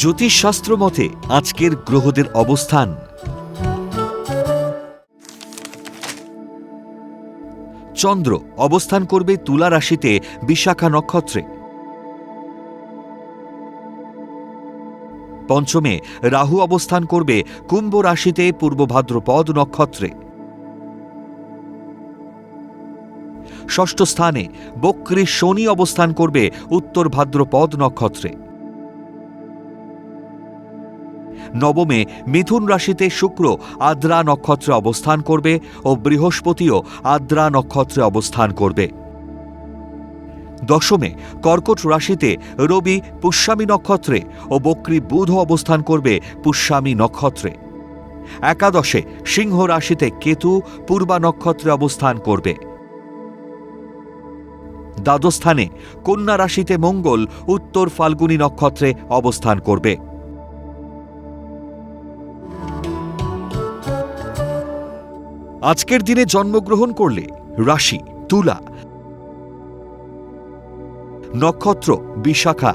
জ্যোতিষশাস্ত্র মতে আজকের গ্রহদের অবস্থান। চন্দ্র অবস্থান করবে তুলা রাশিতে বিশাখা নক্ষত্রে। পঞ্চমে রাহু অবস্থান করবে কুম্ভ রাশিতে পূর্ব ভাদ্রপদ নক্ষত্রে। ষষ্ঠ স্থানে বক্রী শনি অবস্থান করবে উত্তর ভাদ্রপদ নক্ষত্রে। নবমে মিথুন রাশিতে শুক্র আদ্রা নক্ষত্রে অবস্থান করবে ও বৃহস্পতিও আদ্রা নক্ষত্রে অবস্থান করবে। দশমে কর্কট রাশিতে রবি পুষ্যামী নক্ষত্রে ও বক্রী বুধ অবস্থান করবে পুষ্যামী নক্ষত্রে। একাদশে সিংহ রাশিতে কেতু পূর্বা নক্ষত্রে অবস্থান করবে। দ্বাদস্থানে কন্যা রাশিতে মঙ্গল, উত্তর ফাল্গুনী নক্ষত্রে অবস্থান করবে। আজকের দিনে জন্মগ্রহণ করলে রাশি তুলা নক্ষত্র বিশাখা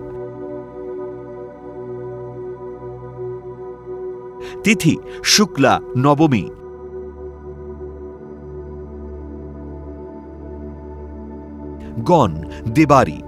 তিথি শুক্লা নবমী গণ দেবারী